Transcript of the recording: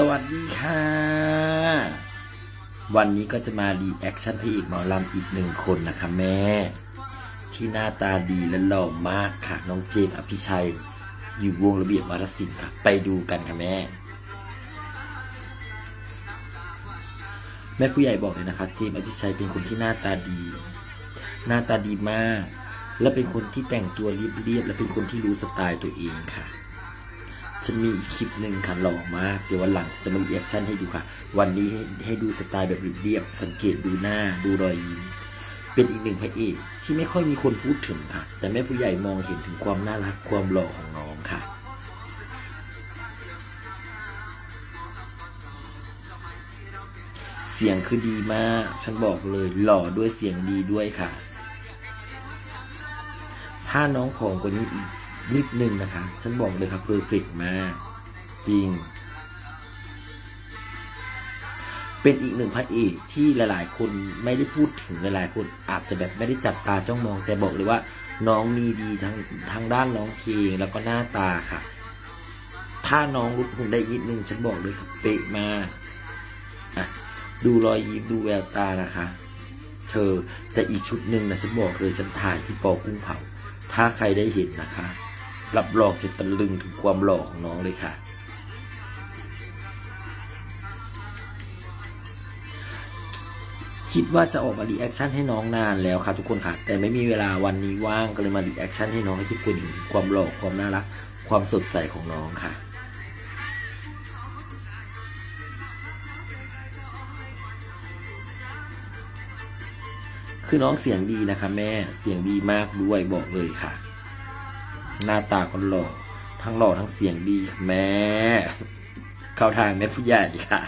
สวัสดีค่ะ วันนี้ก็จะมารีแอคชั่นพระเอกหมอลำอีกหนึ่งคนนะคะแม่ ที่หน้าตาดีและหล่อมากค่ะ น้องเจมส์อภิชัย อยู่วงระเบียบวารศิลป์ค่ะ ไปดูกันค่ะแม่ แม่ผู้ใหญ่บอกเลยนะคะ เจมส์อภิชัยเป็นคนที่หน้าตาดี หน้าตาดีมาก และเป็นคนที่แต่งตัวเรียบๆและเป็นคนที่รู้สไตล์ตัวเองค่ะ จะมีอีกคลิปหนึ่งค่ะหล่อมาก เดี๋ยววันหลังจะมาเรีแอคชั่นให้ดูค่ะ วันนี้ให้ให้ดูสไตล์แบบเรียบๆสังเกตดูหน้าดูรอยยิ้มเป็นอีกหนึ่งพระเอกที่ไม่ค่อยมีคนพูดถึงค่ะ แต่แม่ผู้ใหญ่มองเห็นถึงความน่ารักความหล่อของน้องค่ะ เสียงคือดีมาก ฉันบอกเลยหล่อด้วยเสียงดีด้วยค่ะ ถ้าน้องผอมกว่านี้อีก นิดนึงนะคะ ฉันบอกเลยครับเพอร์เฟกมาก จริง เป็นอีกหนึ่งพระเอกที่หลาย ๆ คนไม่ได้พูดถึงหลาย ๆ คนอาจจะแบบไม่ได้จับตาจ้องมอง แต่บอกเลยว่า น้องมีดีทั้งทั้งด้านร้องเพลงแล้วก็หน้าตาค่ะ ถ้าน้องลดหุ่นได้นิดนึง ฉันบอกเลยครับเป๊ะมากอะดูรอยยิ้มดูแววตานะคะ เธอแต่อีกชุดหนึ่งนะฉันบอกเลยฉันถ่ายที่ปอกุ้งเผาถ้าใครได้เห็นนะคะ รับรองจะตะลึงถึงความหล่อของน้องเลยค่ะ คิดว่าจะออกมารีแอคชั่นให้น้องนานแล้วครับทุกคนค่ะ แต่ไม่มีเวลาวันนี้ว่างก็เลยมารีแอคชั่นให้น้องให้ทุกคนเห็นความหล่อความน่ารัก ความสดใสของน้องค่ะคือน้องเสียงดีนะคะแม่เสียงดีมากด้วยบอกเลยค่ะ หน้าตาคนหล่อทั้งหล่อทั้งเสียงดีแม่เข้าทางแม่ผู้ใหญ่ค่ะ